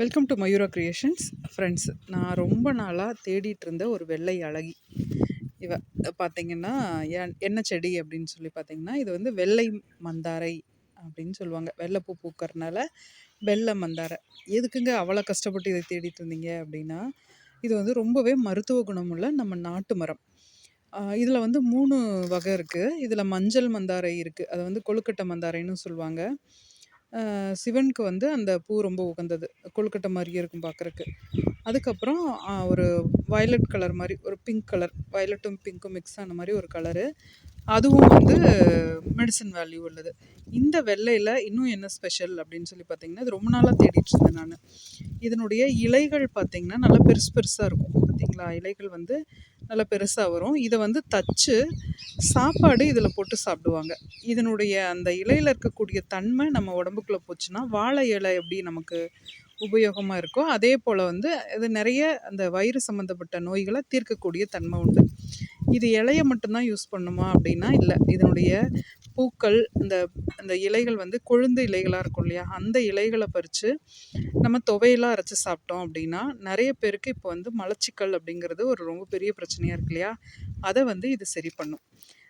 Welcome to Mayura Creations friends நான் ரொம்ப நாளாக தேடிட்டு இருந்த ஒரு வெள்ளை அழகி. இவ பார்த்தீங்கன்னா என் என்ன செடி அப்படின்னு சொல்லி பார்த்தீங்கன்னா இது வந்து வெள்ளை மந்தாரை அப்படின்னு சொல்லுவாங்க. வெள்ளைப்பூ பூக்கறனால வெள்ளை மந்தாரை. எதுக்குங்க அவ்வளோ கஷ்டப்பட்டு இதை தேடிட்டு இருந்தீங்க அப்படின்னா இது வந்து ரொம்பவே மருத்துவ குணமுள்ள நம்ம நாட்டு மரம். இதில் வந்து மூணு வகை இருக்குது இதில் மஞ்சள் மந்தாரை இருக்குது அதை வந்து கொழுக்கட்டை மந்தாரைன்னு சொல்லுவாங்க. சிவனுக்கு வந்து அந்த பூ ரொம்ப உகந்தது. கொழுக்கட்டை மாதிரியே இருக்கும் பார்க்குறக்கு அதுக்கப்புறம் ஒரு வயலட் கலர் மாதிரி ஒரு பிங்க் கலர் வயலட்டும் பிங்க்கும் மிக்ஸ் ஆன மாதிரி ஒரு கலரு அதுவும் வந்து மெடிசன் வேல்யூ உள்ளது. இந்த வெள்ளையில் இன்னும் என்ன ஸ்பெஷல் அப்படின்னு சொல்லி பார்த்தீங்கன்னா இது ரொம்ப நாளாக தேடிட்டு இருந்தேன் நான். இதனுடைய இலைகள் பார்த்திங்கன்னா நல்லா பெருசு பெருசாக இருக்கும். பார்த்தீங்களா இலைகள் வந்து நல்லா பெருசாக வரும். இதை வந்து தச்சு சாப்பாடு இதில் போட்டு சாப்பிடுவாங்க. இதனுடைய அந்த இலையில் இருக்கக்கூடிய தன்மை நம்ம உடம்புக்குள்ளே போச்சுன்னா வாழை இலை எப்படி நமக்கு உபயோகமாக இருக்கோ அதே போல் வந்து இது நிறைய அந்த வயிறு சம்மந்தப்பட்ட நோய்களை தீர்க்கக்கூடிய தன்மை உண்டு. இது இலையை மட்டும்தான் யூஸ் பண்ணுமா அப்படின்னா இல்லை. இதனுடைய பூக்கள் இந்த அந்த இலைகள் வந்து கொழுந்து இலைகளாக இருக்கும் இல்லையா? அந்த இலைகளை பறித்து நம்ம துவையெல்லாம் அரைச்சி சாப்பிட்டோம் அப்படின்னா நிறைய பேருக்கு இப்போ வந்து மலச்சிக்கல் அப்படிங்கிறது ஒரு ரொம்ப பெரிய பிரச்சனையாக இருக்கு இல்லையா? அதை வந்து இது சரி பண்ணும்.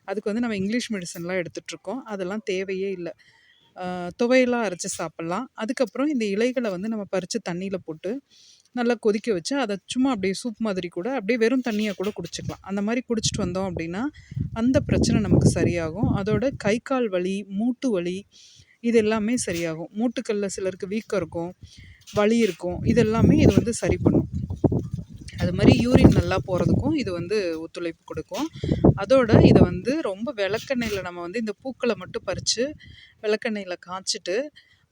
அதுக்கு வந்து நம்ம இங்கிலீஷ் மெடிசன்லாம் எடுத்துகிட்ருக்கோம் அதெல்லாம் தேவையே இல்லை. துவையெல்லாம் அரைச்சி சாப்பிட்லாம். அதுக்கப்புறம் இந்த இலைகளை வந்து நம்ம பறித்து தண்ணியில் போட்டு நல்லா கொதிக்க வச்சு அதை சும்மா அப்படியே சூப் மாதிரி கூட அப்படியே வெறும் தண்ணியாக கூட குடிச்சிக்கலாம். அந்த மாதிரி குடிச்சிட்டு வந்தோம் அப்படின்னா அந்த பிரச்சனை நமக்கு சரியாகும். அதோட கை கால் வலி மூட்டு வலி இது எல்லாமே சரியாகும். மூட்டுக்களில் சிலருக்கு வீக்கம் இருக்கும் வலி இருக்கும். இது எல்லாமே இது வந்து சரி பண்ணும். அது மாதிரி யூரின் நல்லா போகிறதுக்கும் இது வந்து ஒத்துழைப்பு கொடுக்கும். அதோட இதை வந்து ரொம்ப விளக்கெண்ணெயில் நம்ம வந்து இந்த பூக்களை மட்டும் பறித்து விளக்கெண்ணெயில் காய்ச்சிட்டு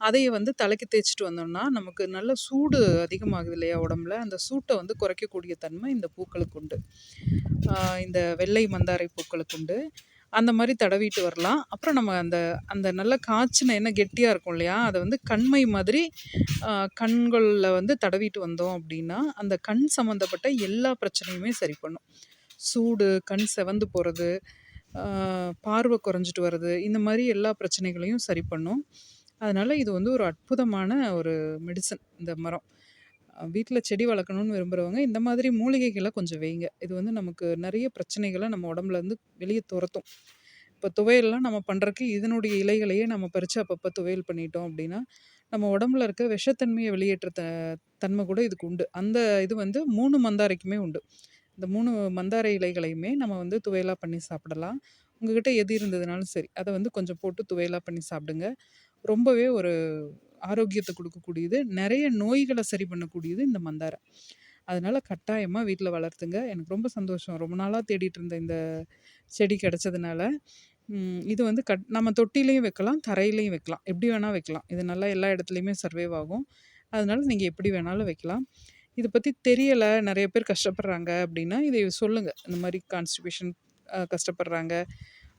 அதையே வந்து தலைக்கு தேய்ச்சிட்டு வந்தோம்னா நமக்கு நல்ல சூடு அதிகமாகுது இல்லையா உடம்புல? அந்த சூட்டை வந்து குறைக்கக்கூடிய தன்மை இந்த பூக்களுக்கு உண்டு. இந்த வெள்ளை மந்தாரை பூக்களுக்கு உண்டு. அந்த மாதிரி தடவிட்டு வரலாம். அப்புறம் நம்ம அந்த அந்த நல்ல காய்ச்சின என்ன கெட்டியாக இருக்கும் இல்லையா? அதை வந்து கண்மை மாதிரி கண்களில் வந்து தடவிட்டு வந்தோம் அப்படின்னா அந்த கண் சம்மந்தப்பட்ட எல்லா பிரச்சனையுமே சரி பண்ணும். சூடு கண் செவந்து போகிறது பார்வை குறைஞ்சிட்டு வர்றது இந்த மாதிரி எல்லா பிரச்சனைகளையும் சரி பண்ணும். அதனால் இது வந்து ஒரு அற்புதமான ஒரு மெடிசன் இந்த மரம். வீட்டில் செடி வளர்க்கணுன்னு விரும்புகிறவங்க இந்த மாதிரி மூலிகைகளை கொஞ்சம் வைங்க. இது வந்து நமக்கு நிறைய பிரச்சனைகளை நம்ம உடம்புலேருந்து வெளியே துரத்தும். இப்போ துவையல்லாம் நம்ம பண்ணுறக்கு இதனுடைய இலைகளையே நம்ம பறித்து அப்பப்போ துவையல் பண்ணிட்டோம் அப்படின்னா நம்ம உடம்புல இருக்க விஷத்தன்மையை வெளியேற்ற த தன்மை கூட இதுக்கு உண்டு. அந்த இது வந்து மூணு மந்தாரைக்குமே உண்டு. இந்த மூணு மந்தாரை இலைகளையுமே நம்ம வந்து துவையலாக பண்ணி சாப்பிடலாம். உங்ககிட்ட எது இருந்ததுனாலும் சரி அதை வந்து கொஞ்சம் போட்டு துவையலாக பண்ணி சாப்பிடுங்க. ரொம்பவே ஒரு ஆரோக்கியத்தை கொடுக்கக்கூடியது நிறைய நோய்களை சரி பண்ணக்கூடியது இந்த மந்தாரை. அதனால் கட்டாயமாக வீட்டில் வளர்த்துங்க. எனக்கு ரொம்ப சந்தோஷம். ரொம்ப நாளாக தேடிட்டு இருந்த இந்த செடி கிடச்சதுனால இது வந்து கட் நம்ம தொட்டிலையும் வைக்கலாம் தரையிலையும் வைக்கலாம். எப்படி வேணால் வைக்கலாம். இது நல்லா எல்லா இடத்துலையுமே சர்வேவ் ஆகும். அதனால் நீங்கள் எப்படி வேணாலும் வைக்கலாம். இதை பற்றி தெரியலை. நிறைய பேர் கஷ்டப்படுறாங்க அப்படின்னா இதை சொல்லுங்கள் இந்த மாதிரி கான்ஸ்டிபேஷன் கஷ்டப்படுறாங்க.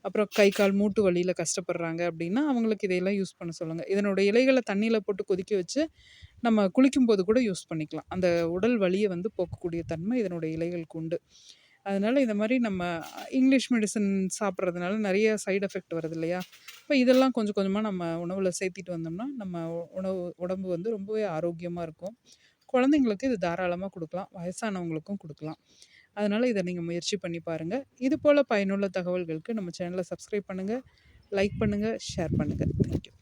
அப்புறம் கை கால் மூட்டு வலியில் கஷ்டப்படுறாங்க அப்படின்னா அவங்களுக்கு இதையெல்லாம் யூஸ் பண்ண சொல்லுங்கள் இதனோட இலைகளை தண்ணியில் போட்டு கொதிக்க வச்சு நம்ம குளிக்கும்போது கூட யூஸ் பண்ணிக்கலாம். அந்த உடல் வலியை வந்து போக்கக்கூடிய தன்மை இதனுடைய இலைகளுக்கு உண்டு. அதனால் இந்த மாதிரி நம்ம இங்கிலீஷ் மெடிசன் சாப்பிட்றதுனால நிறைய சைடு எஃபெக்ட் வருது இல்லையா? இப்போ இதெல்லாம் கொஞ்சம் கொஞ்சமாக நம்ம உணவில் சேர்த்திட்டு வந்தோம்னா நம்ம உணவு உடம்பு வந்து ரொம்பவே ஆரோக்கியமாக இருக்கும். குழந்தைங்களுக்கு இது தாராளமாக கொடுக்கலாம். வயசானவங்களுக்கும் கொடுக்கலாம். அதனால் இதை நீங்கள் முயற்சி பண்ணி பாருங்கள் இது போல் பயனுள்ள தகவல்களுக்கு நம்ம சேனலை சப்ஸ்கிரைப் பண்ணுங்கள் லைக் பண்ணுங்கள் ஷேர் பண்ணுங்கள் தேங்க்யூ